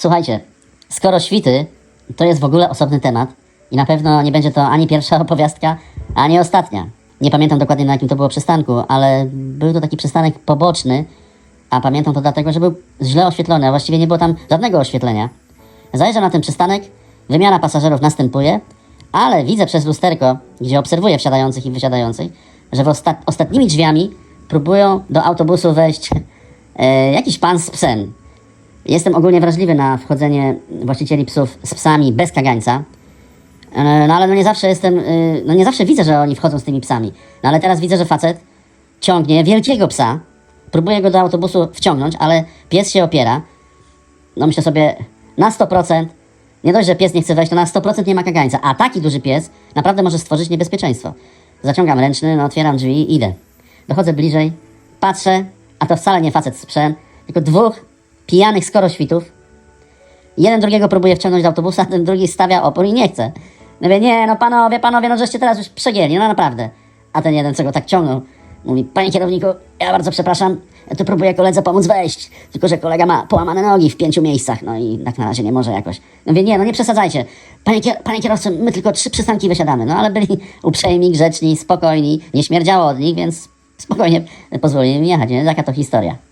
Słuchajcie, skoro świty, to jest w ogóle osobny temat i na pewno nie będzie to ani pierwsza opowiastka, ani ostatnia. Nie pamiętam dokładnie na jakim to było przystanku, ale był to taki przystanek poboczny, a pamiętam to dlatego, że był źle oświetlony, a właściwie nie było tam żadnego oświetlenia. Zajeżdżam na ten przystanek, wymiana pasażerów następuje, ale widzę przez lusterko, gdzie obserwuję wsiadających i wysiadających, że w osta- ostatnimi drzwiami próbują do autobusu wejść e, jakiś pan z psem. Jestem ogólnie wrażliwy na wchodzenie właścicieli psów z psami bez kagańca. E, No ale no nie zawsze jestem, y, no nie zawsze widzę, że oni wchodzą z tymi psami. No ale teraz widzę, że facet ciągnie wielkiego psa, próbuje go do autobusu wciągnąć, ale pies się opiera. No myślę sobie, na 100%, nie dość, że pies nie chce wejść, to na 100% nie ma kagańca. A taki duży pies naprawdę może stworzyć niebezpieczeństwo. Zaciągam ręczny, no otwieram drzwi i idę. Dochodzę bliżej, patrzę, a to wcale nie facet z psem, tylko dwóch pijanych skoroświtów, Jeden drugiego próbuje wciągnąć do autobusa, ten drugi stawia opór i nie chce. No mówię, nie, no panowie, panowie, no żeście teraz już przegięli, no naprawdę. A ten jeden, co go tak ciągnął, mówi, panie kierowniku, ja bardzo przepraszam, ja tu próbuję koledze pomóc wejść, tylko że kolega ma połamane nogi w pięciu miejscach, no i tak na razie nie może jakoś. No mówię, nie, no nie przesadzajcie, panie, kier panie kierowco, my tylko trzy przystanki wysiadamy, no ale byli uprzejmi, grzeczni, spokojni, nie śmierdziało od nich, więc spokojnie pozwolili mi jechać, nie? Jaka to historia.